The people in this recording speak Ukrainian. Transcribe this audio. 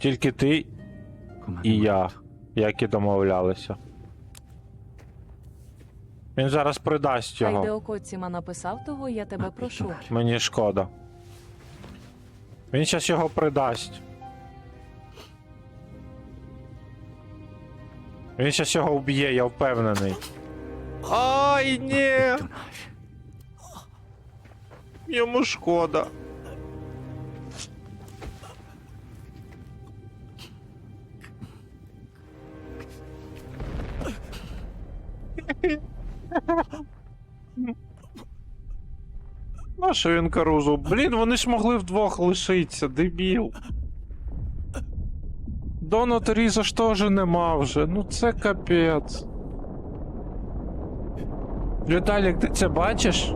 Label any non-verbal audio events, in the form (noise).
Тільки ти і я, як і домовлялися. Він зараз придасть Хай його. Деокоціма написав того, я тебе прошу. Мені шкода. Він зараз його придасть. Він зараз його вб'є, я впевнений. Ай, ні! Йому шкода. (laughs) Нащо він карузу? Блін, вони ж могли вдвох лишитися, дебіл. Донат Теріза ж теж нема вже. Ну це капець. Віталік, ти це бачиш?